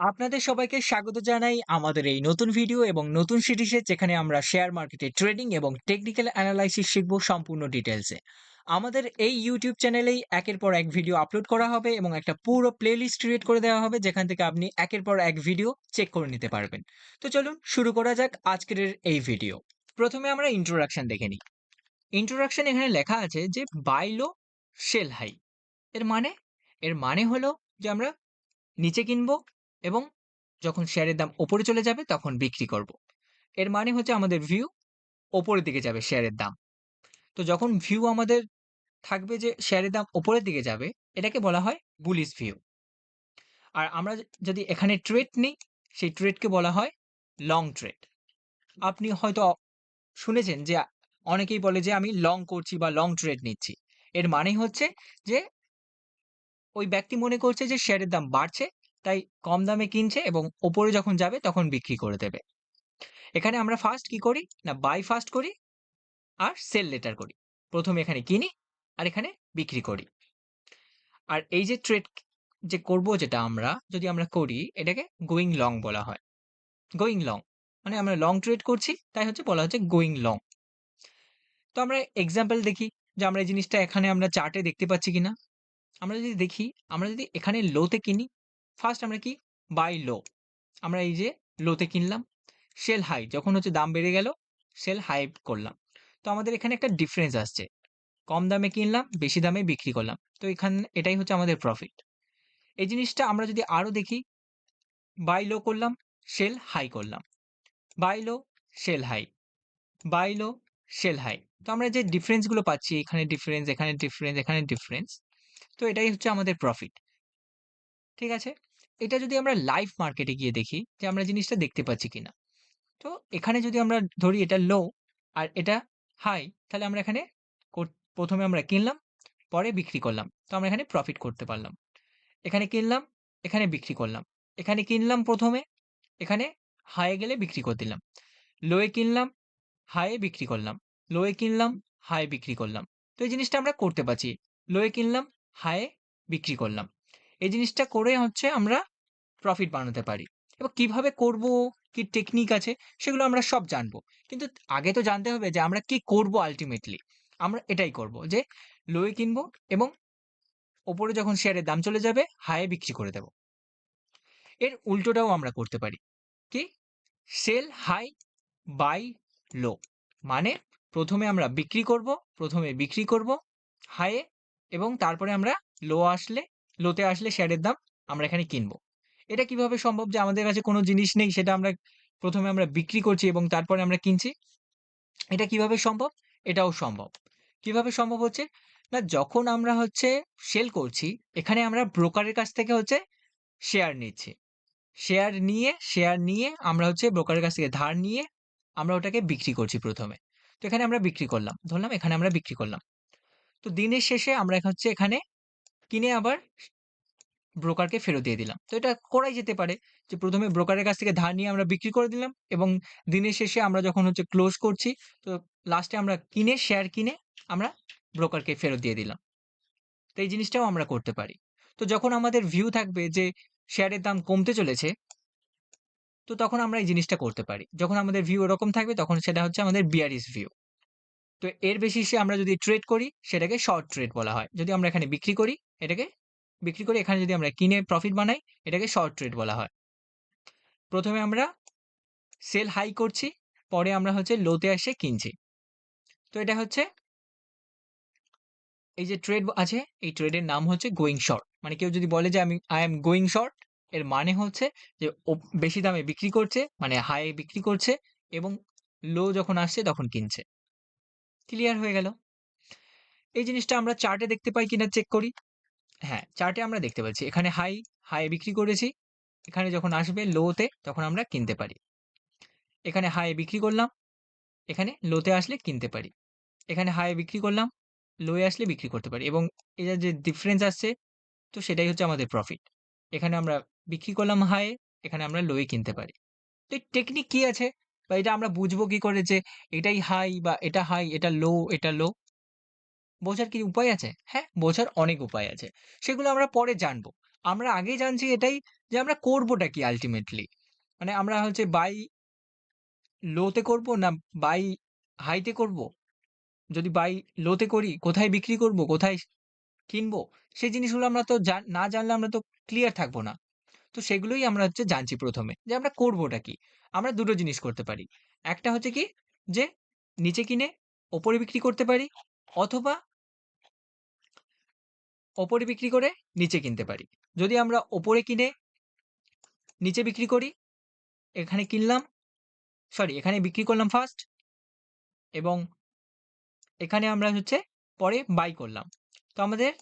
আপনাদের সবাইকে স্বাগত জানাই আমাদের এই নতুন ভিডিও এবং নতুন সিরিজে যেখানে আমরা শেয়ার মার্কেটে ট্রেডিং এবং টেকনিক্যাল অ্যানালাইসিস শিখব সম্পূর্ণ ডিটেলসে আমাদের এই ইউটিউব চ্যানেলেই একের পর এক ভিডিও আপলোড করা হবে এবং একটা পুরো প্লেলিস্ট ক্রিয়েট করে দেওয়া হবে, যেখান থেকে আপনি একের পর এক ভিডিও চেক করে নিতে পারবেন। তো চলুন শুরু করা যাক আজকের এই ভিডিও প্রথমে আমরা ইন্ট্রোডাকশন দেখে নিই। ইন্ট্রোডাকশন এখানে লেখা আছে যে বাইলো সেল হাই এর মানে? এর মানে হলো যে আমরা নিচে কিনবো এবং যখন শেয়ারের দাম ওপরে চলে যাবে, তখন বিক্রি করব। এর মানে হচ্ছে আমাদের ভিউ ওপরের দিকে যাবে শেয়ারের দাম। তো যখন ভিউ আমাদের থাকবে যে শেয়ারের দাম ওপরের দিকে যাবে, এটাকে বলা হয় বুলিশ ভিউ আর আমরা যদি এখানে ট্রেড নিই, সেই ট্রেডকে বলা হয় লং ট্রেড আপনি হয়তো শুনেছেন যে অনেকেই বলে যে আমি লং করছি বা লং ট্রেড নিচ্ছি। এর মানে হচ্ছে যে ওই ব্যক্তি মনে করছে যে শেয়ারের দাম বাড়ছে তাই কম দামে কিনছে এবং ওপরে যখন যাবে তখন বিক্রি করে দেবে। এখানে আমরা ফার্স্ট কি করি? না বাই ফার্স্ট করি আর সেল লেটার করি। প্রথমে এখানে কিনি আর এখানে বিক্রি করি। আর এই যে ট্রেড যে করব যেটা আমরা, যদি আমরা করি, এটাকে গোয়িং লং বলা হয়। গোয়িং লং মানে আমরা লং ট্রেড করছি, তাই হচ্ছে বলা হচ্ছে গোয়িং লং তো আমরা এক্সাম্পল দেখি যে আমরা এই জিনিসটা এখানে আমরা চার্টে দেখতে পাচ্ছি কিনা। আমরা যদি দেখি, আমরা যদি এখানে লোতে কিনি ফার্স্ট আমরা কি? বাই লো আমরা এই যে লোতে কিনলাম। সেল হাই যখন হচ্ছে দাম বেড়ে গেল সেল হাই করলাম। তো আমাদের এখানে একটা ডিফারেন্স আসছে। কম দামে কিনলাম, বেশি দামে বিক্রি করলাম। তো এখানে, এটাই হচ্ছে আমাদের প্রফিট এই জিনিসটা আমরা যদি আরও দেখি বাই লো করলাম সেল হাই করলাম। Buy low sell high buy low sell high তো আমরা যে ডিফারেন্সগুলো পাচ্ছি, এখানে ডিফারেন্স এখানে ডিফারেন্স এখানে ডিফারেন্স তো এটাই হচ্ছে আমাদের প্রফিট ঠিক আছে? এটা যদি আমরা লাইভ মার্কেটে গিয়ে দেখি যে আমরা জিনিসটা দেখতে পাচ্ছি কিনা। তো এখানে যদি আমরা ধরি এটা লো আর এটা হাই তাহলে আমরা এখানে প্রথমে আমরা কিনলাম, পরে বিক্রি করলাম। তো আমরা এখানে প্রফিট করতে পারলাম। এখানে কিনলাম, এখানে বিক্রি করলাম। এখানে কিনলাম প্রথমে, এখানে হাইয়ে গেলে বিক্রি করে দিলাম। লোয়ে কিনলাম হাইয়ে বিক্রি করলাম। লোয়ে কিনলাম হাই বিক্রি করলাম। তো এই জিনিসটা আমরা করতে পারছি। লোয়ে কিনলাম হাইয়ে বিক্রি করলাম। এই জিনিসটা করে হচ্ছে আমরা প্রফিট বানাতে পারি। এবার কীভাবে করব? কি টেকনিক আছে? সেগুলো আমরা সব জানব। কিন্তু আগে তো জানতে হবে যে আমরা কি করব আলটিমেটলি আমরা এটাই করব যে লোয়ে কিনবো এবং ওপরে যখন শেয়ারের দাম চলে যাবে হাইয়ে বিক্রি করে দেব। এর উল্টোটাও আমরা করতে পারি। কি? সেল হাই বাই লো মানে প্রথমে আমরা বিক্রি করব, প্রথমে বিক্রি করব হাইয়ে এবং তারপরে আমরা লো আসলে লোতে আসলে শেয়ারের দাম আমরা এখানে কিনবো। এটা কীভাবে সম্ভব যে আমাদের কাছে কোনো জিনিস নেই, সেটা আমরা প্রথমে আমরা বিক্রি করছি এবং তারপরে আমরা কিনছি? এটা কীভাবে সম্ভব? এটাও সম্ভব। কীভাবে সম্ভব হচ্ছে? না, যখন আমরা হচ্ছে সেল করছি, এখানে আমরা ব্রোকারের কাছ থেকে হচ্ছে শেয়ার নিচ্ছি। শেয়ার নিয়ে শেয়ার নিয়ে আমরা হচ্ছে ব্রোকারের কাছ থেকে ধার নিয়ে আমরা ওটাকে বিক্রি করছি প্রথমে। তো এখানে আমরা বিক্রি করলাম, ধরলাম এখানে আমরা বিক্রি করলাম। তো দিনের শেষে আমরা হচ্ছে এখানে কিনে আবার ব্রোকারকে ফেরত দিয়ে দিলাম। তো এটা করাই যেতে পারে যে, প্রথমে ব্রোকারের কাছ থেকে ধার নিয়ে আমরা বিক্রি করে দিলাম এবং দিনের শেষে আমরা যখন হচ্ছে ক্লোজ করছি, তো লাস্টে আমরা কিনে শেয়ার কিনে আমরা ব্রোকারকে ফেরত দিয়ে দিলাম। তো এই জিনিসটাও আমরা করতে পারি। তো যখন আমাদের ভিউ থাকবে যে শেয়ারের দাম কমতে চলেছে, তো তখন আমরা এই জিনিসটা করতে পারি। যখন আমাদের ভিউ এরকম থাকবে, তখন সেটা হচ্ছে আমাদের বিয়ারিস ভিউ তো এর বেশিসে আমরা যদি ট্রেড করি, সেটাকে শর্ট ট্রেড বলা হয়। যদি আমরা এখানে বিক্রি করি এটাকে বিক্রি করে এখানে যদি আমরা কিনে প্রফিট বানাই, এটাকে শর্ট ট্রেড বলা হয়। প্রথমে আমরা সেল হাই করছি, পরে আমরা হচ্ছে লোতে এসে কিনছি। তো এটা হচ্ছে এই যে ট্রেড আছে, এই ট্রেডের নাম হচ্ছে গোয়িং শর্ট মানে কেউ যদি বলে যে আমি আই এম গোয়িং শর্ট এর মানে হচ্ছে যে বেশি দামে বিক্রি করছে মানে হাই বিক্রি করছে এবং লো যখন আসছে তখন কিনছে। ক্লিয়ার হয়ে গেল। এই জিনিসটা আমরা চার্টে দেখতে পাই কিনা চেক করি। হ্যাঁ, চার্টে আমরা দেখতে পাচ্ছি। এখানে হাই, হাই বিক্রি করেছি। এখানে যখন আসবে লোতে তখন আমরা কিনতে পারি। এখানে হাই বিক্রি করলাম। এখানে লোতে আসলে কিনতে পারি। এখানে হাই বিক্রি করলাম। লোয়ে আসলে বিক্রি করতে পারি এবং এটা যে ডিফারেন্স আসছে তো সেটাই হচ্ছে আমাদের প্রফিট। এখানে আমরা বিক্রি করলাম হাইয়ে, এখানে আমরা লোয়ে কিনতে পারি। তো টেকনিক কি আছে? বা এটা আমরা বুঝব কি করে যে এটাই হাই বা এটা হাই, এটা লো, এটা লো? বোঝার কি উপায় আছে? হ্যাঁ, বোঝার অনেক উপায় আছে। সেগুলো আমরা পরে জানব। আমরা আগেই জানছি এটাই যে আমরা করবোটা কি আলটিমেটলি মানে আমরা হচ্ছে বাই লোতে করব না বাই হাইতে করব? যদি বাই লোতে করি কোথায় বিক্রি করব, কোথায় কিনবো? সেই জিনিসগুলো আমরা তো না জানলে আমরা তো ক্লিয়ার থাকব না। তো সেগুলোই আমরা হচ্ছে জানছি প্রথমে যে আমরা করবোটা কি? আমরা দুটো জিনিস করতে পারি। একটা হচ্ছে কি যে নিচে কিনে ওপরে বিক্রি করতে পারি অথবা ওপরে বিক্রি করে নিচে কিনতে পারি। যদি আমরা ওপরে কিনে নিচে বিক্রি করি, এখানে কিনলাম, সরি এখানে বিক্রি করলাম ফার্স্ট এবং এখানে আমরা হচ্ছে পরে বাই করলাম। তো আমাদের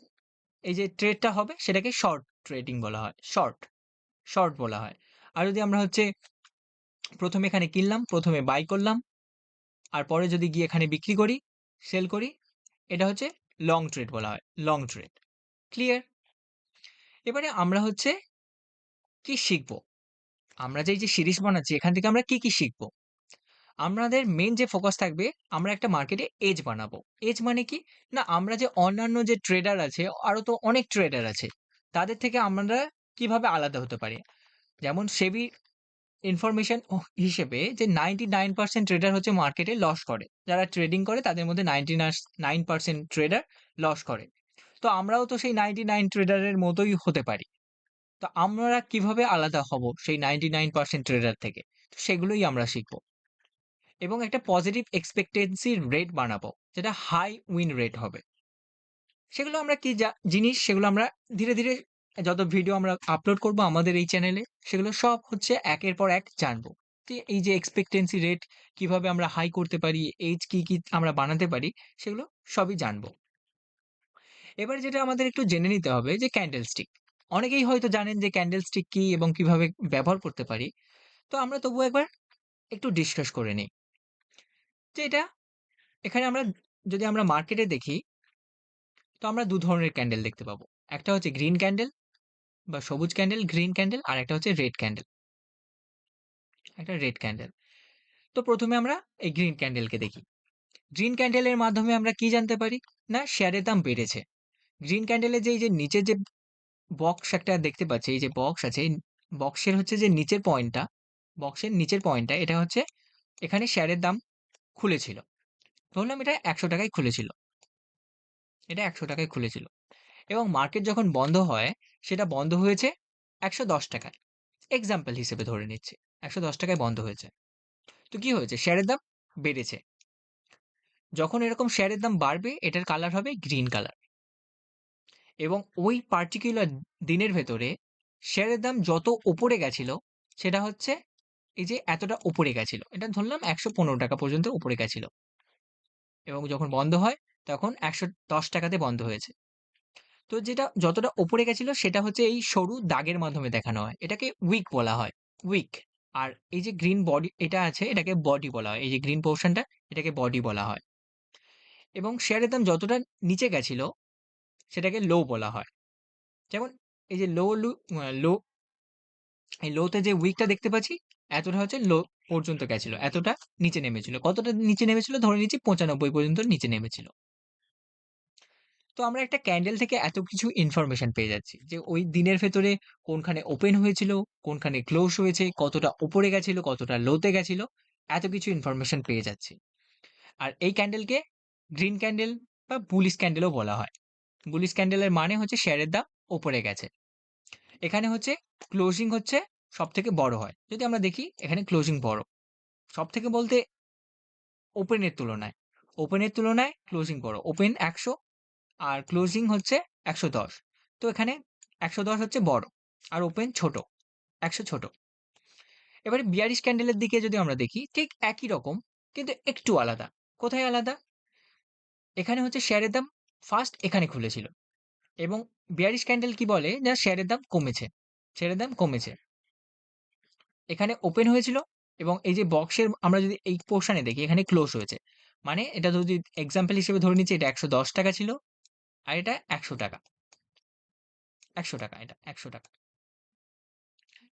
এই যে ট্রেডটা হবে সেটাকে শর্ট ট্রেডিং বলা হয়। শর্ট, শর্ট বলা হয়। আর যদি আমরা হচ্ছে প্রথমে এখানে কিনলাম, প্রথমে বাই করলাম। আর পরে যদি গিয়ে এখানে বিক্রি করি, সেল করি, এটা হচ্ছে লং ট্রেড বলা হয়। Long trade. ক্লিয়ার? এবারে আমরা হচ্ছে কি শিখব? আমরা যে যে সিরিজ বানাচ্ছি এখান থেকে আমরা কি, কি শিখব? আমাদের মেন যে ফোকাস থাকবে আমরা একটা মার্কেটে এজ বানাবো। এজ মানে কি? না আমরা যে অন্যান্য যে ট্রেডার আছে, আরও তো অনেক ট্রেডার আছে। তাদের থেকে আমরা কীভাবে আলাদা হতে পারি? যেমন সেবি ইনফরমেশন হিসেবে যে 99% ট্রেডার হচ্ছে মার্কেটে লস করে। যারা ট্রেডিং করে তাদের মধ্যে 99% ট্রেডার লস করে। তো আমরাও তো সেই 99 ট্রেডারের মতোই হতে পারি। তো আমরা কীভাবে আলাদা হব সেই 99% ট্রেডার থেকে? তো সেগুলোই আমরা শিখব। এবং একটা পজিটিভ এক্সপেক্টেন্সি রেট বানাবো। যেটা হাই উইন রেট হবে। সেগুলো আমরা কি যা জিনিস সেগুলো আমরা ধীরে, ধীরে যত ভিডিও আমরা আপলোড করব আমাদের এই চ্যানেলে সেগুলো সব হচ্ছে একের পর এক জানব। এই যে এক্সপেক্টেন্সি রেট কীভাবে আমরা হাই করতে পারি, এজ কি, কি আমরা বানাতে পারি সেগুলো সবই জানব। এবার যেটা আমাদের একটু জেনে নিতে হবে যে ক্যান্ডেলস্টিক। অনেকেই হয়তো জানেন যে ক্যান্ডেলস্টিক কি এবং কীভাবে ব্যবহার করতে পারি। তো আমরা তবুও একবার একটু ডিসকাস করে নিই। যে এটা এখানে আমরা যদি আমরা মার্কেটে দেখি তো আমরা দু ধরনের ক্যান্ডেল দেখতে পাবো। একটা হচ্ছে গ্রিন ক্যান্ডেল বা সবুজ ক্যান্ডেল, গ্রিন ক্যান্ডেল আর একটা হচ্ছে রেড ক্যান্ডেল। একটা রেড ক্যান্ডেল। তো প্রথমে আমরা এই গ্রিন ক্যান্ডেলকে দেখি। গ্রিন ক্যান্ডেলের মাধ্যমে আমরা কি জানতে পারি? না শেয়ারের দাম বেড়েছে। গ্রিন ক্যান্ডেলের যে এই যে নিচের যে বক্স একটা দেখতে পাচ্ছি, এই যে বক্স আছে, এই বক্সের হচ্ছে যে নিচের পয়েন্টটা, বক্সের নিচের পয়েন্টটা এটা হচ্ছে এখানে শেয়ারের দাম খুলেছিল। ধরলাম এটা একশো টাকায় খুলেছিল। এটা একশো টাকায় খুলেছিল। এবং মার্কেট যখন বন্ধ হয় সেটা বন্ধ হয়েছে একশো দশ টাকায় এক্সাম্পল হিসেবে ধরে নিচ্ছে একশো দশ টাকায় বন্ধ হয়েছে। তো কি হয়েছে? শেয়ারের দাম বেড়েছে। যখন এরকম শেয়ারের দাম বাড়বে এটার কালার হবে গ্রিন কালার। এবং ওই পার্টিকুলার দিনের ভেতরে শেয়ারের দাম যত উপরে গেছিল, সেটা হচ্ছে এই যে এতটা ওপরে গেছিল। এটা ধরলাম ৳১১৫ পর্যন্ত উপরে গেছিল। এবং যখন বন্ধ হয়, তখন একশো দশ টাকাতে বন্ধ হয়েছে। তো যেটা যতটা ওপরে গেছিল, সেটা হচ্ছে এই সরু দাগের মাধ্যমে দেখানো হয়। এটাকে উইক বলা হয়। উইক। আর এই যে গ্রিন বডি এটা আছে, এটাকে বডি বলা হয়। এই যে গ্রিন পোর্শনটা এটাকে বডি বলা হয়। এবং শেয়ারের দাম যতটা নিচে গেছিল সেটাকে লো বলা হয়। যেমন এই যে লো লু লো এই লোতে যে উইকটা দেখতে পাচ্ছি এতটা হচ্ছে লো পর্যন্ত গেছিল। এতটা নিচে নেমেছিল। কতটা নিচে নেমেছিল? ধরে নিচ্ছি ৯৫ পর্যন্ত নিচে নেমেছিল। তো আমরা একটা ক্যান্ডেল থেকে এত কিছু ইনফরমেশন পেয়ে যাচ্ছি। যে ওই দিনের ভেতরে কোনখানে ওপেন হয়েছিল, কোনখানে ক্লোজ হয়েছে, কতটা ওপরে গেছিল, কতটা লোতে গেছিল, এত কিছু ইনফরমেশন পেয়ে যাচ্ছি। আর এই ক্যান্ডেলকে গ্রিন ক্যান্ডেল বা বুলিশ ক্যান্ডেলও বলা হয়। বুলিশ ক্যান্ডেলের মানে হচ্ছে শেয়ারের দাম ওপরে গেছে। এখানে হচ্ছে ক্লোজিং হচ্ছে সব থেকে বড় হয়। যদি আমরা দেখি এখানে ক্লোজিং বড়। সব থেকে বলতে ওপেনের তুলনায়। ওপেনের তুলনায় ক্লোজিং বড়। ওপেন ১০০ আর ক্লোজিং হচ্ছে ১১০। তো এখানে ১১০ হচ্ছে বড়। আর ওপেন ছোট। ১০০ ছোট। এবারে বিয়ারিশ ক্যান্ডেলের দিকে যদি আমরা দেখি, ঠিক একই রকম, কিন্তু একটু আলাদা। কোথায় আলাদা? এখানে হচ্ছে শেয়ারের দাম ফার্স্ট এখানে খুলেছিল। এবং বিয়ারিশ ক্যান্ডেল কি বলে? না শেয়ারের দাম কমেছে। শেয়ারের দাম কমেছে। এখানে ওপেন হয়েছিল এবং এই যে বক্সের আমরা যদি এই পোরশন দেখি, এখানে ক্লোজ হয়েছে। মানে এটা যদি এক্সাম্পল হিসেবে ধরে নিচ্ছি, এটা ৳১১০ ছিল। আর এটা ৳১০০ ৳১০০ এটা ৳১০০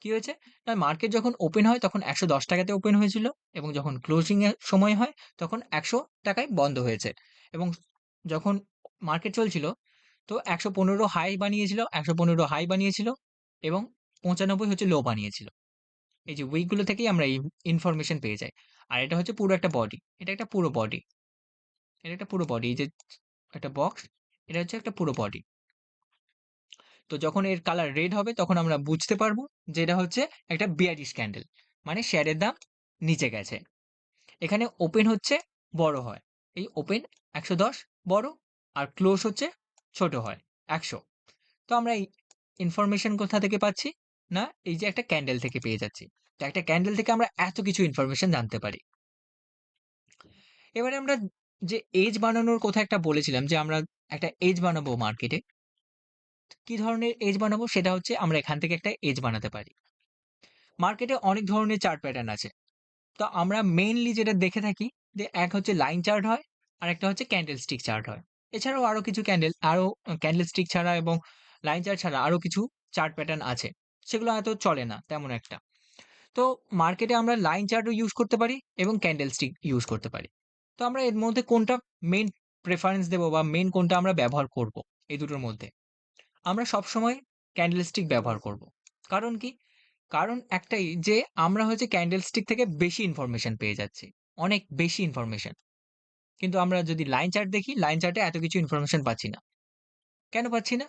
কি হয়েছে? না মার্কেট যখন ওপেন হয়, তখন একশো দশ টাকাতে ওপেন হয়েছিল এবং যখন ক্লোজিংয়ের সময় হয়, তখন একশো টাকায় বন্ধ হয়েছে। এবং যখন মার্কেট চলছিল তো ১১৫ হাই বানিয়েছিল, ১১৫ হাই বানিয়েছিল এবং ৯৫ হচ্ছে লো বানিয়েছিল। এই যে উইকগুলো থেকেই আমরা এই ইনফরমেশন পেয়ে যাই। আর এটা হচ্ছে পুরো একটা বডি। এটা একটা পুরো বডি। এটা একটা পুরো বডি। এই যে একটা বক্স, এটা হচ্ছে একটা পুরো বডি। তো যখন এর কালার রেড হবে তখন আমরা বুঝতে পারব যে এটা হচ্ছে একটা বিয়ারিশ ক্যান্ডেল। মানে শেয়ারের দাম নিচে গেছে। এখানে ওপেন হচ্ছে বড় হয়। এই ওপেন ১১০ বড় আর ক্লোজ হচ্ছে ছোট হয় ১০০। তো আমরা এই ইনফরমেশন কোথা থেকে পাচ্ছি? না এই যে একটা ক্যান্ডেল থেকে পেয়ে যাচ্ছি। তো একটা ক্যান্ডেল থেকে আমরা এত কিছু ইনফরমেশন জানতে পারি। এবারে আমরা যে এজ বানানোর কথা একটা বলেছিলাম যে আমরা একটা এজ বানাবো মার্কেটে। কি ধরনের এজ বানাবো? সেটা হচ্ছে আমরা এখান থেকে একটা এজ বানাতে পারি। মার্কেটে অনেক ধরনের চার্ট প্যাটার্ন আছে। তো আমরা মেইনলি যেটা দেখে থাকি যে এক হচ্ছে লাইন চার্ট হয়, আরেকটা হচ্ছে ক্যান্ডেল স্টিক চার্ট হয়। এছাড়াও আরও কিছু ক্যান্ডেল আরও ক্যান্ডেল স্টিক ছাড়া এবং লাইন চার্ট ছাড়া আরও কিছু চার্ট প্যাটার্ন আছে। সেগুলো হয়তো চলে না, তেমন একটা। তো মার্কেটে আমরা লাইন চার্টও ইউজ করতে পারি এবং ক্যান্ডেল স্টিক ইউজ করতে পারি। তো আমরা এর মধ্যে কোনটা মেন প্রেফারেন্স দেবো বা মেন কোনটা আমরা ব্যবহার করব এই দুটোর মধ্যে? আমরা সবসময় ক্যান্ডেল স্টিক ব্যবহার করব। কারণ কি? কারণ একটাই যে আমরা হচ্ছে ক্যান্ডেল স্টিক থেকে বেশি ইনফরমেশন পেয়ে যাচ্ছি। অনেক বেশি ইনফরমেশন। কিন্তু আমরা যদি লাইন চার্ট দেখি, লাইন চার্টে এত কিছু ইনফরমেশন পাচ্ছি না। কেন পাচ্ছি না?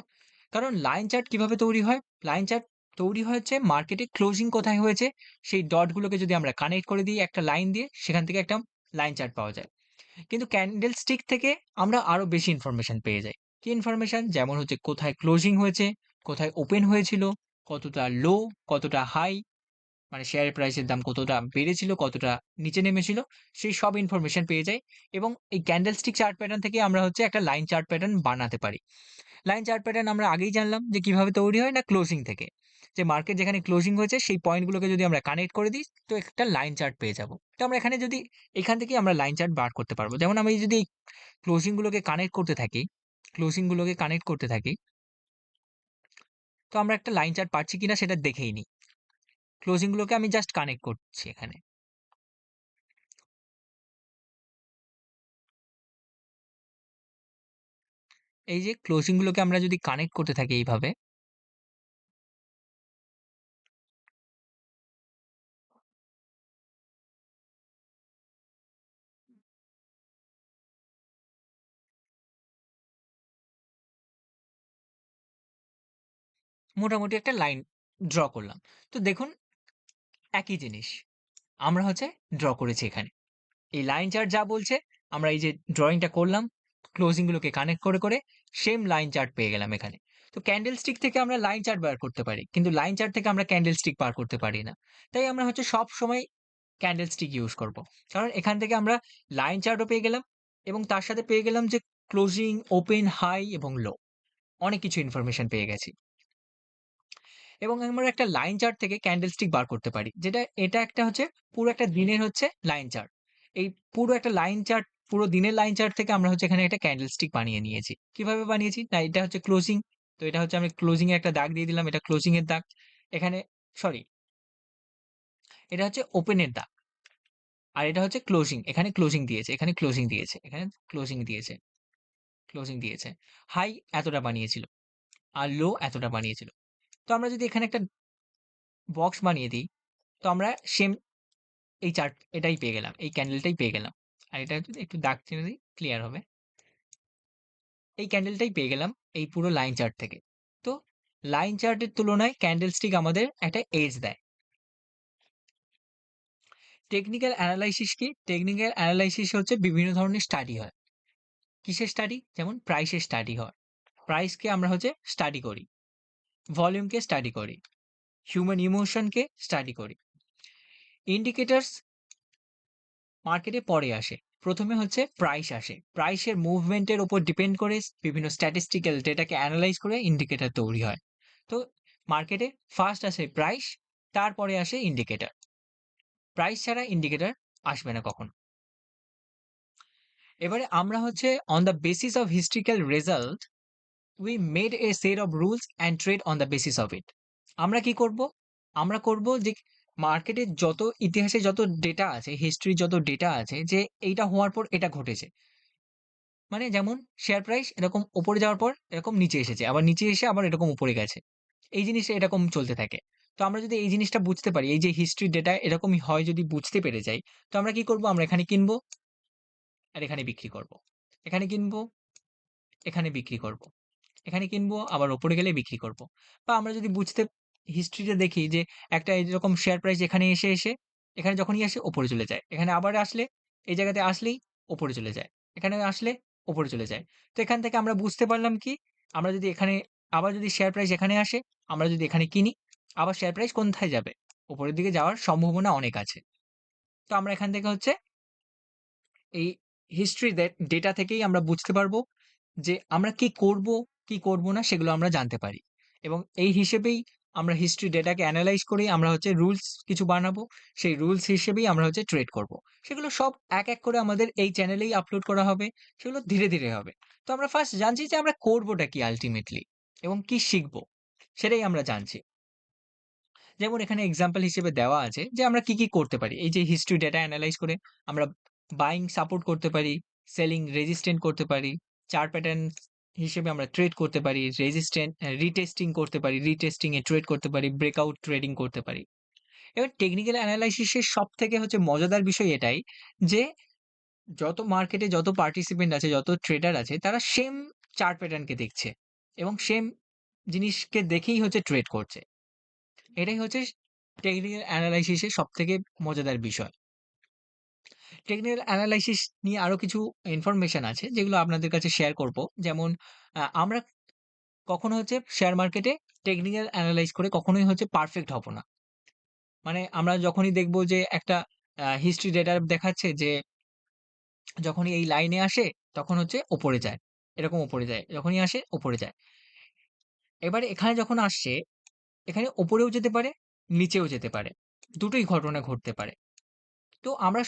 কারণ লাইন চার্ট কীভাবে তৈরি হয়? লাইন চার্ট তৈরি হয়েছে মার্কেটে ক্লোজিং কোথায় হয়েছে সেই ডটগুলোকে যদি আমরা কানেক্ট করে দিই একটা লাইন দিয়ে সেখান থেকে একটা লাইন চার্ট পাওয়া যায়। কিন্তু ক্যান্ডেল স্টিক থেকে আমরা আরও বেশি ইনফরমেশন পেয়ে যাই। কি ইনফরমেশন? যেমন হচ্ছে কোথায় ক্লোজিং হয়েছে, কোথায় ওপেন হয়েছিল, কতটা লো, কতটা হাই, মানে শেয়ারের প্রাইসের দাম কতটা বেড়েছিল, কতটা নিচে নেমেছিল, সেই সব ইনফরমেশন পেয়ে যাই এবং এই ক্যান্ডেল স্টিক চার্ট প্যাটার্ন থেকে আমরা হচ্ছে একটা লাইন চার্ট প্যাটার্ন বানাতে পারি। লাইন চার্ট প্যাটার্ন আমরা আগেই জানলাম যে কীভাবে তৈরি হয় না ক্লোজিং থেকে। যে মার্কেট যেখানে ক্লোজিং হয়েছে সেই পয়েন্টগুলোকে যদি আমরা কানেক্ট করে দিই তো একটা লাইন চার্ট পেয়ে যাব। তো আমরা এখানে যদি এখান থেকেই আমরা লাইন চার্ট বার করতে পারব। যেমন আমি যদি ক্লোজিং গুলোকে কানেক্ট করতে থাকি, ক্লোজিংগুলোকে কানেক্ট করতে থাকি তো আমরা একটা লাইন চার্ট পাচ্ছি কিনা সেটা দেখেই নিই। ক্লোজিং গুলোকে আমি জাস্ট কানেক্ট করছি এখানে। এই যে ক্লোজিং গুলোকে আমরা যদি কানেক্ট করতে থাকি এইভাবে মোটামুটি একটা লাইন ড্র করলাম। তো দেখুন একই জিনিস। আমরা হচ্ছে ড্র করেছি এখানে। এই লাইন চার্ট যা বলছে আমরা এই যে ড্রয়িংটা করলাম ক্লোজিংগুলোকে কানেক্ট করে, করে সেম লাইন চার্ট পেয়ে গেলাম এখানে। তো ক্যান্ডেল স্টিক থেকে আমরা লাইন চার্ট বার করতে পারি। কিন্তু লাইন চার্ট থেকে আমরা ক্যান্ডেল স্টিক বার করতে পারি না। তাই আমরা হচ্ছে সবসময় ক্যান্ডেল স্টিক ইউজ করব। কারণ এখান থেকে আমরা লাইন চার্টও পেয়ে গেলাম এবং তার সাথে পেয়ে গেলাম যে ক্লোজিং, ওপেন, হাই এবং লো। অনেক কিছু ইনফরমেশন পেয়ে গেছি। এবং আমরা একটা লাইন চার্ট থেকে ক্যান্ডেল স্টিক বার করতে পারি। যেটা এটা একটা হচ্ছে পুরো একটা দিনের হচ্ছে লাইন চার্ট। এই পুরো একটা লাইন চার্ট পুরো দিনের লাইন চার্ট থেকে আমরা হচ্ছে এখানে একটা ক্যান্ডেল স্টিক বানিয়ে নিয়েছি। কীভাবে বানিয়েছি? না এটা হচ্ছে ক্লোজিং। তো এটা হচ্ছে আমি ক্লোজিং একটা দাগ দিয়ে দিলাম। এটা ক্লোজিং এর দাগ। এখানে সরি এটা হচ্ছে ওপেন এর দাগ। আর এটা হচ্ছে ক্লোজিং। এখানে ক্লোজিং দিয়েছে, এখানে ক্লোজিং দিয়েছে, এখানে ক্লোজিং দিয়েছে, ক্লোজিং দিয়েছে। হাই এতটা বানিয়েছিল। আর লো এতটা বানিয়েছিল। তো আমরা যদি এখানে একটা বক্স বানিয়ে দিই, তো আমরা সেম এই চার্ট এটাই পেয়ে গেলাম। এই ক্যান্ডেলটাই পেয়ে গেলাম। আর এটা যদি একটু দাগ টেনে দিই ক্লিয়ার হবে। এই ক্যান্ডেলটাই পেয়ে গেলাম এই পুরো লাইন চার্ট থেকে। তো লাইন চার্টের তুলনায় ক্যান্ডেল স্টিক আমাদের একটা এজ দেয়। টেকনিক্যাল অ্যানালাইসিস কি? টেকনিক্যাল অ্যানালাইসিস হচ্ছে বিভিন্ন ধরনের স্টাডি হয়। কিসের স্টাডি? যেমন প্রাইসের স্টাডি হয়। প্রাইসকে আমরা হচ্ছে স্টাডি করি। ভলিউমকে স্টাডি করি। হিউম্যান ইমোশনকে স্টাডি করি। ইন্ডিকেটার্স মার্কেটে পরে আসে। প্রথমে হচ্ছে প্রাইস আসে। প্রাইসের মুভমেন্টের উপর ডিপেন্ড করে বিভিন্ন স্ট্যাটিস্টিক্যাল ডেটাকে অ্যানালাইজ করে ইন্ডিকেটার তৈরি হয়। তো মার্কেটে ফার্স্ট আসে প্রাইস, তারপরে আসে ইন্ডিকেটার প্রাইস ছাড়া ইন্ডিকেটার আসবে না কখনো। এবারে আমরা হচ্ছে on the basis of historical result we made a set of rules and trade on the basis of it. আমরা কি করব? আমরা করব যে মার্কেটে যত ইতিহাসে যত ডেটা আছে, হিস্ট্রি যত ডেটা আছে যে এইটা হওয়ার পর এটা ঘটেছে। মানে যেমন শেয়ার প্রাইস এরকম উপরে যাওয়ার পর এরকম নিচে এসেছে। আবার নিচে এসে আবার এরকম উপরে গেছে। এই জিনিসটা এরকম চলতে থাকে। তো আমরা যদি এই জিনিসটা বুঝতে পারি, এই যে হিস্ট্রি ডেটা এরকমই হয় যদি বুঝতে পেরে যাই, তো আমরা কি করব? আমরা এখানে কিনবো আর এখানে বিক্রি করব। এখানে কিনবো, এখানে বিক্রি করব। এখানে কিনবো আবার ওপরে গেলে বিক্রি করব। বা আমরা যদি বুঝতে হিস্ট্রিটা দেখি যে একটা এরকম শেয়ার প্রাইস এখানে এসে, এসে এখানে যখনই আসে ওপরে চলে যায়। এখানে আবার আসলে এই জায়গাতে আসলেই ওপরে চলে যায়। এখানে আসলে ওপরে চলে যায়। তো এখান থেকে আমরা বুঝতে পারলাম কি? আমরা যদি এখানে আবার যদি শেয়ার প্রাইস এখানে আসে, আমরা যদি এখানে কিনি, আবার শেয়ার প্রাইস কোনথায় যাবে? ওপরের দিকে যাওয়ার সম্ভাবনা অনেক আছে। তো আমরা এখান থেকে হচ্ছে এই হিস্ট্রি ডেটা থেকেই আমরা বুঝতে পারব যে আমরা কি করব, কি করব না সেগুলো আমরা জানতে পারি। এবং এই হিসেবেই আমরা হিস্ট্রি ডেটাকে অ্যানালাইজ করেই আমরা হচ্ছে রুলস কিছু বানাবো। সেই রুলস হিসেবেই আমরা হচ্ছে ট্রেড করব। সেগুলো সব এক, এক করে আমাদের এই চ্যানেলেই আপলোড করা হবে। সেগুলো ধীরে, ধীরে হবে। তো আমরা ফার্স্ট জানছি যে আমরা করবোটা কি আল্টিমেটলি এবং কি শিখব? সেটাই আমরা জানছি। যেমন এখানে এক্সাম্পল হিসেবে দেওয়া আছে যে আমরা কি, কি করতে পারি। এই যে হিস্ট্রি ডেটা এনালাইজ করে আমরা বাইং সাপোর্ট করতে পারি, সেলিং রেজিস্ট্যান্ট করতে পারি, চার প্যাটার্ন হিসেবে আমরা ট্রেড করতে পারি, রেজিস্ট্যান্ট রিটেস্টিং করতে পারি, রিটেস্টিং এ ট্রেড করতে পারি, ব্রেকআউট ট্রেডিং করতে পারি। এবার টেকনিক্যাল অ্যানালাইসিসের সব থেকে হচ্ছে মজাদার বিষয় এটাই যে যত মার্কেটে যত পার্টিসিপেন্ট আছে, যত ট্রেডার আছে তারা সেম চার্ট প্যাটার্নকে দেখছে এবং সেম জিনিসকে দেখেই হচ্ছে ট্রেড করছে। এটাই হচ্ছে টেকনিক্যাল অ্যানালাইসিসের সব থেকে মজাদার বিষয়। টেকনিক্যাল অ্যানালাইসিস নিয়ে আরও কিছু ইনফরমেশন আছে যেগুলো আপনাদের কাছে শেয়ার করব। যেমন আ আমরা কখনো হচ্ছে শেয়ার মার্কেটে টেকনিক্যাল এনালাইজ করে কখনোই হচ্ছে পারফেক্ট হব না। মানে আমরা যখনই দেখব যে একটা হিস্ট্রি ডেটা দেখাচ্ছে যে যখনই এই লাইনে আসে তখন হচ্ছে ওপরে যায়। এরকম ওপরে যায়। যখনই আসে ওপরে যায়। এবারে এখানে যখন আসছে, এখানে ওপরেও যেতে পারে, নিচেও যেতে পারে। দুটোই ঘটনা ঘটতে পারে। তো আমরা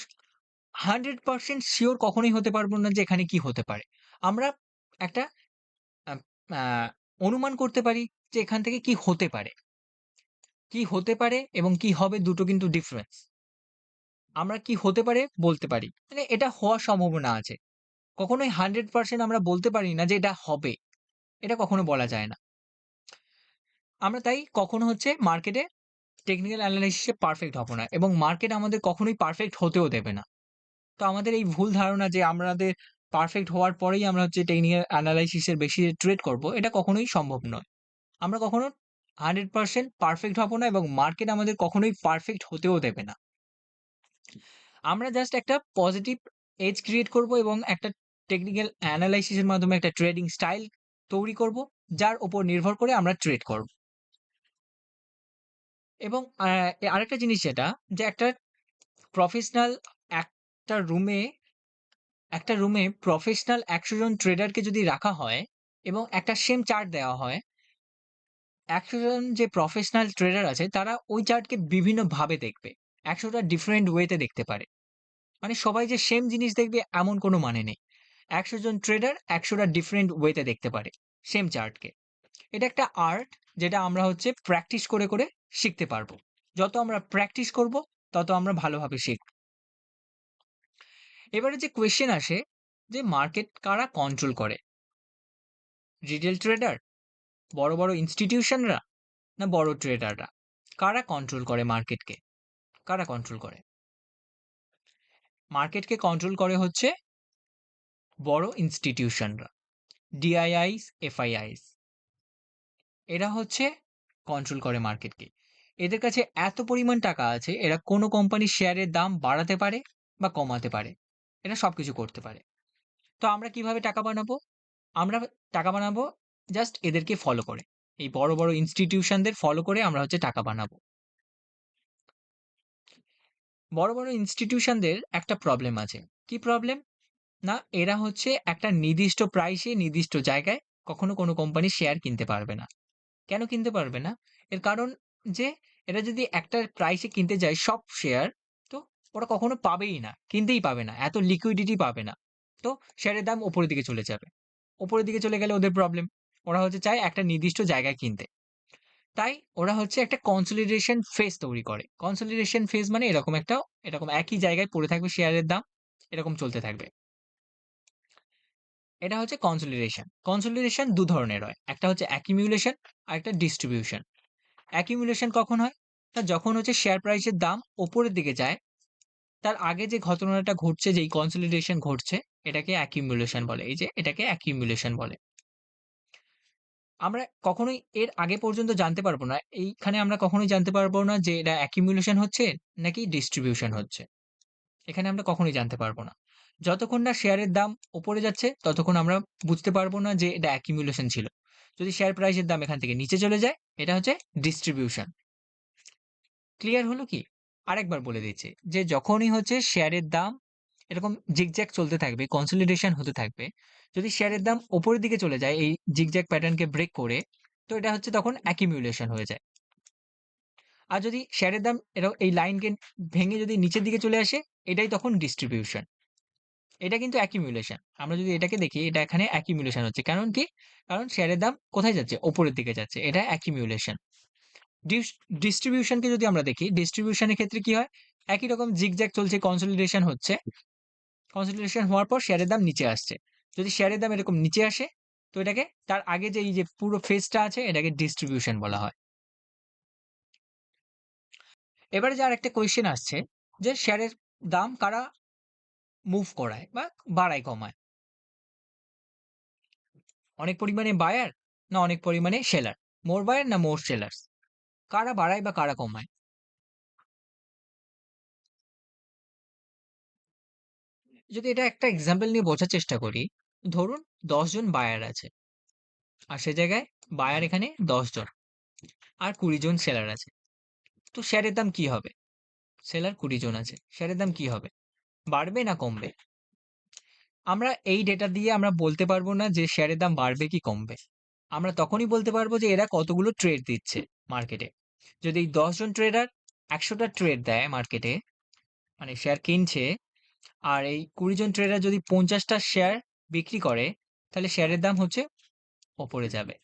100% শিওর কখনোই হতে পারব না যে এখানে কি হতে পারে। আমরা একটা অনুমান করতে পারি যে এখান থেকে কি হতে পারে। কি হতে পারে এবং কি হবে দুটো কিন্তু ডিফারেন্স। আমরা কি হতে পারে বলতে পারি। মানে এটা হওয়ার সম্ভাবনা আছে। কখনোই 100% আমরা বলতে পারি না যে এটা হবে। এটা কখনো বলা যায় না। আমরা তাই কখনো হচ্ছে মার্কেটে টেকনিক্যাল এনালাইসিস এ পারফেক্ট হব না এবং মার্কেট আমাদের কখনোই পারফেক্ট হতেও দেবে না। তো আমাদের এই ভুল ধারণা যে আমাদের পারফেক্ট হওয়ার পরেই আমরা হচ্ছে টেকনিক্যাল এনালাইসিস এর বেশি ট্রেড করব, এটা কখনোই সম্ভব নয়। আমরা কখনো 100% পারফেক্ট হব না এবং মার্কেট আমাদের কখনোই পারফেক্ট হতেও দেবে না। আমরা জাস্ট একটা পজিটিভ এজ ক্রিয়েট করব এবং একটা টেকনিক্যাল অ্যানালাইসিসের মাধ্যমে একটা ট্রেডিং স্টাইল তৈরি করব, যার ওপর নির্ভর করে আমরা ট্রেড করব। এবং আরেকটা জিনিস যেটা যে একটা প্রফেশনাল একটা রুমে একটা রুমে প্রফেশনাল ১০০ জন ট্রেডারকে যদি রাখা হয় এবং একটা সেম চার্ট দেওয়া হয় ১০০ জন যে প্রফেশনাল ট্রেডার আছে তারা ওই চার্টকে বিভিন্নভাবে দেখবে। ১০০ টা ডিফারেন্ট ওয়েতে দেখতে পারে। মানে সবাই যে সেম জিনিস দেখবে এমন কোনো মানে নেই। ১০০ জন ট্রেডার ১০০ টা ডিফারেন্ট ওয়েতে দেখতে পারে সেম চার্টকে। এটা একটা আর্ট যেটা আমরা হচ্ছে প্র্যাকটিস করে, করে শিখতে পারব। যত আমরা প্র্যাকটিস করব তত আমরা ভালোভাবে শিখব। এবারে যে কোয়েশ্চেন আসে যে মার্কেট কারা কন্ট্রোল করে? Retail trader? বড়, বড় ইনস্টিটিউশনরা? না বড় ট্রেডাররা? কারা কন্ট্রোল করে মার্কেটকে? কারা কন্ট্রোল করে? মার্কেটকে কন্ট্রোল করে হচ্ছে বড় ইনস্টিটিউশনরা। ডিআইআইস, এফআইআইস। এরা হচ্ছে কন্ট্রোল করে মার্কেটকে। এদের কাছে এত পরিমাণ টাকা আছে এরা কোনো কোম্পানির শেয়ারের দাম বাড়াতে পারে বা কমাতে পারে। এরা সবকিছু করতে পারে। তো আমরা কীভাবে টাকা বানাবো? আমরা টাকা বানাবো জাস্ট এদেরকে ফলো করে। এই বড়, বড় ইনস্টিটিউশনদের ফলো করে আমরা হচ্ছে টাকা বানাবো। বড়, বড় ইনস্টিটিউশনদের একটা প্রবলেম আছে। কি প্রবলেম? না এরা হচ্ছে একটা নির্দিষ্ট প্রাইসে নির্দিষ্ট জায়গায় কখনো কোনো কোম্পানির শেয়ার কিনতে পারবে না। কেন কিনতে পারবে না? এর কারণ যে এরা যদি একটা প্রাইসে কিনতে যায় সব শেয়ার ওরা কখনো পাবেই না। কিনতেই পাবে না। এত লিকুইডিটি পাবে না। তো শেয়ারের দাম ওপরের দিকে চলে যাবে। ওপরের দিকে চলে গেলে ওদের প্রবলেম। ওরা হচ্ছে চায় একটা নির্দিষ্ট জায়গায় কিনতে। তাই ওরা হচ্ছে একটা কনসলিডেশন ফেজ তৈরি করে। কনসলিডেশন ফেজ মানে এরকম একটা এরকম একই জায়গায় পড়ে থাকবে শেয়ারের দাম। এরকম চলতে থাকবে। এটা হচ্ছে কনসলিডেশন। কনসলিডেশন দু ধরনের হয়। একটা হচ্ছে অ্যাকিমিউলেশন আর একটা ডিস্ট্রিবিউশন। অ্যাকুমুলেশন কখন হয়? না যখন হচ্ছে শেয়ার প্রাইসের দাম ওপরের দিকে যায়, তার আগে যে ঘটনাটা ঘটছে যেই কনসলিডেশন ঘটছে, এটাকে অ্যাকুমুলেশন বলে। এই যে এটাকে অ্যাকুমুলেশন বলে। আমরা কখনোই এর আগে পর্যন্ত জানতে পারব না। এইখানে আমরা কখনোই জানতে পারব না যে এটা অ্যাকুমুলেশন হচ্ছে নাকি ডিস্ট্রিবিউশন হচ্ছে। এখানে আমরা কখনোই জানতে পারব না। যতক্ষণ না শেয়ারের দাম ওপরে যাচ্ছে, ততক্ষণ আমরা বুঝতে পারব না যে এটা অ্যাকুমুলেশন ছিল। যদি শেয়ার প্রাইসের দাম এখান থেকে নিচে চলে যায়, এটা হচ্ছে ডিস্ট্রিবিউশন। ক্লিয়ার হলো কি? আরেকবার বলে দিচ্ছি যে যখনই হচ্ছে শেয়ারের দাম এরকম জিগজ্যাগ চলতে থাকবে, কনসলিডেশন হতে থাকবে। যদি শেয়ারের দাম ওপরের দিকে চলে যায় এই জিগজ্যাগ প্যাটার্নকে ব্রেক করে, তো এটা হচ্ছে তখন অ্যাকুমুলেশন হয়ে যায়। আর যদি শেয়ারের দাম এরকম এই লাইনকে ভেঙে যদি নিচের দিকে চলে আসে, এটাই তখন ডিস্ট্রিবিউশন। এটা কিন্তু অ্যাকুমুলেশন। আমরা যদি এটাকে দেখি এটা এখানে অ্যাকুমুলেশন হচ্ছে। কারণ কি? কারণ শেয়ারের দাম কোথায় যাচ্ছে? ওপরের দিকে যাচ্ছে। এটা অ্যাকুমুলেশন। ডিস ডিস্ট্রিবিউশনকে যদি আমরা দেখি, ডিস্ট্রিবিউশনের ক্ষেত্রে কি হয়? একই রকম জিগজ্যাগ চলছে, কনসলিডেশন হচ্ছে। কনসলিডেশন হওয়ার পর শেয়ারের দাম নিচে আসছে। যদি শেয়ারের দাম এরকম নিচে আসে, তো এটাকে তার আগে যে এই যে পুরো ফেজটা আছে এটাকে ডিস্ট্রিবিউশন বলা হয়। এবারে যে আরেকটা কোয়েশ্চেন আসছে যে শেয়ারের দাম কারা মুভ করায় বা বাড়ায় কমায়? অনেক পরিমাণে বায়ার না অনেক পরিমাণে সেলার? মোর বায়ার না মোর সেলার্স? কারা বাড়ায় বা কারা কমায়? যদি এটা একটা এক্সাম্পল নিয়ে বোঝার চেষ্টা করি, ধরুন ১০ জন বায়ার আছে। আর সে জায়গায় বায়ার এখানে ১০ জন। আর ২০ জন সেলার আছে। তো শেয়ারের দাম কি হবে? সেলার ২০ জন আছে। শেয়ারের দাম কি হবে? বাড়বে না কমবে? আমরা এই ডেটা দিয়ে আমরা বলতে পারব না যে শেয়ারের দাম বাড়বে কি কমবে। আমরা তখনই বলতে পারব যে এরা কতগুলো ট্রেড দিচ্ছে মার্কেটে। যদি এই ১০ জন ট্রেডার একশোটা ট্রেড দেয় মার্কেটে, মানে শেয়ার কিনছে আর এই ২০ জন ট্রেডার যদি পঞ্চাশটা শেয়ার বিক্রি করে, তাহলে শেয়ারের দাম হচ্ছে ওপরে যাবে।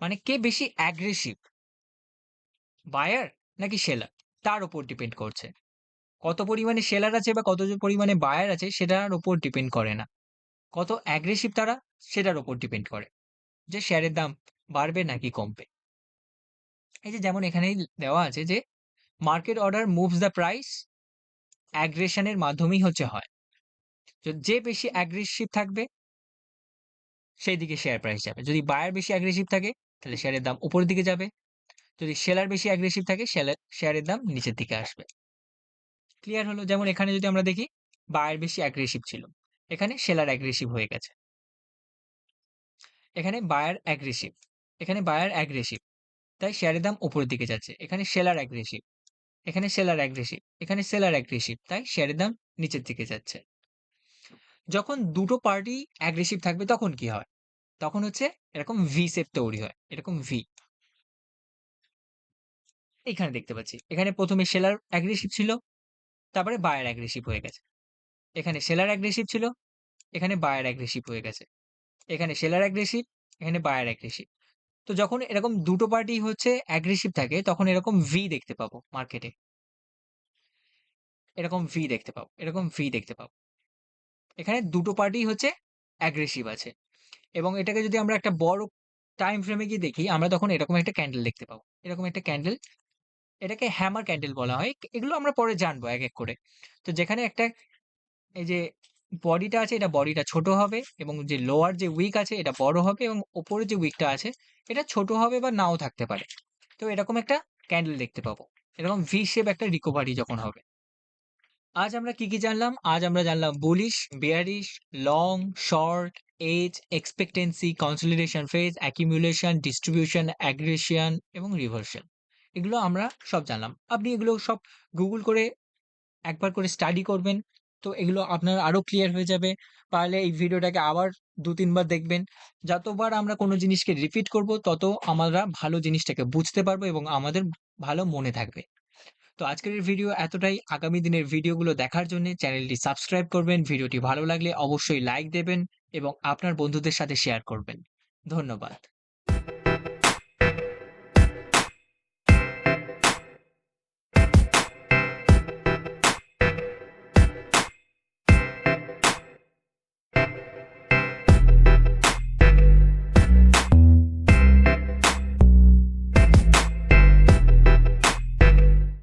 মানে কে বেশি অ্যাগ্রেসিভ? বায়ার নাকি সেলার? তার উপর ডিপেন্ড করছে। কত পরিমাণে সেলার আছে বা কত পরিমাণে বায়ার আছে সেটার উপর ডিপেন্ড করে না। কত অ্যাগ্রেসিভ তারা সেটার উপর ডিপেন্ড করে। যে শেয়ারের দাম বাড়বে নাকি কমবে। এই যে যেমন এখানেই দেওয়া আছে যে market order moves the price aggression এর মাধ্যমেই হচ্ছে হয়। তো যে বেশি অ্যাগ্রেসিভ থাকবে সেই দিকে শেয়ার প্রাইস যাবে। যদি বায়ার বেশি অ্যাগ্রেসিভ থাকে তাহলে শেয়ারের দাম উপরের দিকে যাবে। যদি সেলার বেশি অ্যাগ্রেসিভ থাকে শেয়ার শেয়ারের দাম নিচের দিকে আসবে। ক্লিয়ার হলো? যেমন এখানে যদি আমরা দেখি বায়ার বেশি অ্যাগ্রেসিভ ছিল। এখানে সেলার অ্যাগ্রেসিভ হয়ে গেছে। এখানে বায়ার অ্যাগ্রেসিভ, এখানে বায়ার অ্যাগ্রেসিভ। তাই শেয়ারের দাম উপরের দিকে যাচ্ছে। এখানে সেলার অ্যাগ্রেসিভ, এখানে সেলার অ্যাগ্রেসিভ, এখানে সেলার অ্যাগ্রেসিভ। তাই শেয়ারের দাম নিচের দিকে যাচ্ছে। যখন দুটো পার্টি অ্যাগ্রেসিভ থাকবে তখন কি হয়? তখন হচ্ছে এরকম ভি শেপ তৈরি হয়। এরকম ভি। এখানে দেখতে পাচ্ছি। এখানে প্রথমে সেলার অ্যাগ্রেসিভ ছিল, তারপরে বায়ার অ্যাগ্রেসিভ হয়ে গেছে। এখানে সেলার অ্যাগ্রেসিভ ছিল, এখানে বায়ার অ্যাগ্রেসিভ হয়ে গেছে। এখানে সেলার অ্যাগ্রেসিভ, এখানে বায়ার অ্যাগ্রেসিভ। তো যখন এরকম দুটো পার্টি হচ্ছে অ্যাগ্রেসিভ থাকে তখন এরকম ভি দেখতে পাবো মার্কেটে। এরকম ভি দেখতে পাবো, এরকম ভি দেখতে পাবো। এখানে দুটো পার্টি হচ্ছে অ্যাগ্রেসিভ আছে। এবং এটাকে যদি আমরা একটা বড় টাইম ফ্রেমে গিয়ে দেখি আমরা তখন এরকম একটা ক্যান্ডেল দেখতে পাবো। এরকম একটা ক্যান্ডেল এটাকে হ্যামার ক্যান্ডেল বলা হয়। এগুলো আমরা পরে জানব এক, এক করে। তো যেখানে একটা এই যে বডিটা আছে এটা বডিটা ছোট হবে এবং যে লোয়ার যে উইক আছে এটা বড় হবে এবং উপরে যে উইকটা আছে এটা ছোট হবে বা নাও থাকতে পারে। তো এরকম একটা ক্যান্ডেল দেখতে পাবো। এরকম ভি শেপ একটা রিকভারি যখন হবে। আজ আমরা কি, কি জানলাম? আজ আমরা জানলাম bullish, bearish, long, short, edge, expectancy, consolidation phase, accumulation, distribution, aggression এবং রিভার্সাল। এগুলো আমরা সব জানলাম। আপনি এগুলো সব গুগল করে একবার করে স্টাডি করবেন। তো এগুলো আপনার আরও ক্লিয়ার হয়ে যাবে। পারলে এই ভিডিওটাকে আবার দু তিনবার দেখবেন। যতবার আমরা কোনো জিনিসকে রিপিট করব, তত আমরা ভালো জিনিসটাকে বুঝতে পারব এবং আমাদের ভালো মনে থাকবে। তো আজকের ভিডিও এতটাই। আগামী দিনের ভিডিওগুলো দেখার জন্য চ্যানেলটি সাবস্ক্রাইব করবেন। ভিডিওটি ভালো লাগলে অবশ্যই লাইক দেবেন এবং আপনার বন্ধুদের সাথে শেয়ার করবেন। ধন্যবাদ।